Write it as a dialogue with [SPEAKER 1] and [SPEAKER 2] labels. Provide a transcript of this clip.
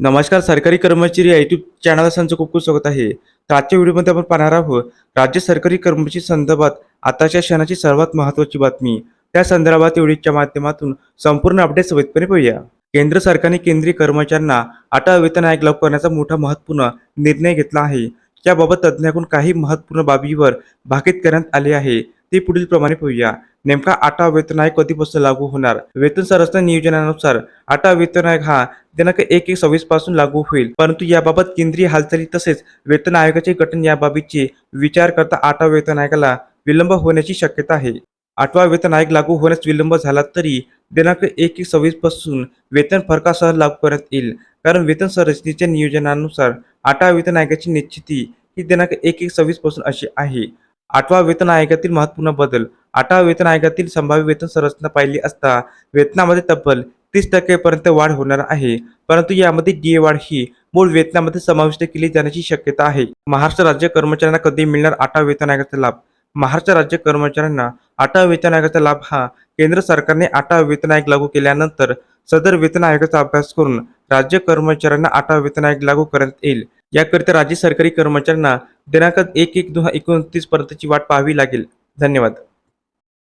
[SPEAKER 1] नमस्कार सरकारी कर्मचारी या युट्यूब चॅनलला संचं खूप खूप स्वागत आहे. तर आजच्या व्हिडिओमध्ये आपण पाहणार आहोत राज्य सरकारी कर्मचारी संदर्भात आताच्या क्षणाची सर्वात महत्त्वाची बातमी. त्या संदर्भात व्हिडिओच्या माध्यमातून संपूर्ण अपडेट सविस्तरपणे पाहूया. केंद्र सरकारने केंद्रीय कर्मचाऱ्यांना आटा वेतन आयोग लागू करण्याचा मोठा महत्त्वपूर्ण निर्णय घेतला आहे. याबाबत तज्ज्ञाकडून काही महत्त्वपूर्ण बाबीवर भाकीत करण्यात आले आहे. ते पुढील प्रमाणे पाहूया. नेमका आठवा वेतन आयोग कधीपासून लागू होणार? वेतन संरचना नियोजनानुसार आठवा वेतन आयोग हा दिनांक एक एक सव्वीसपासून लागू होईल. परंतु याबाबत केंद्रीय हालचाली तसेच वेतन आयोगाचे गठन याबाबतचे विचार करता आठवा वेतन आयोगाला विलंब होण्याची शक्यता आहे. आठवा वेतन आयोग लागू होण्यास विलंब झाला तरी दिनांक एक एक सव्वीसपासून वेतन फरकासह लागू करण्यात येईल. कारण वेतन संरचनेच्या नियोजनानुसार आठवा वेतन आयोगाची निश्चिती ही दिनांक एक एक सव्वीसपासून अशी आहे. आठवा वेतन आयोगातील महत्त्वपूर्ण बदल. आठवा वेतन आयोगातील संभाव्य वेतन संरचना पाहिली असता वेतनामध्ये तब्बल तीस टक्केपर्यंत वाढ होणार आहे. परंतु यामध्ये डीए वाढ ही मूळ वेतनामध्ये समाविष्ट केली जाण्याची शक्यता आहे. महाराष्ट्र राज्य कर्मचाऱ्यांना कधी मिळणार आठवा वेतन आयोगाचा लाभ? महाराष्ट्र राज्य कर्मचाऱ्यांना आठवा वेतन आयोगाचा लाभ हा केंद्र सरकारने आठवा वेतन आयोग लागू केल्यानंतर सदर वेतन आयोगाचा अभ्यास करून राज्य कर्मचाऱ्यांना आठवा वेतन आयोग लागू करण्यात येईल. याकरिता राज्य सरकारी कर्मचाऱ्यांना दिनांक एक एक दोन एकोणतीस पर्यंतची वाट पाहावी लागेल. धन्यवाद.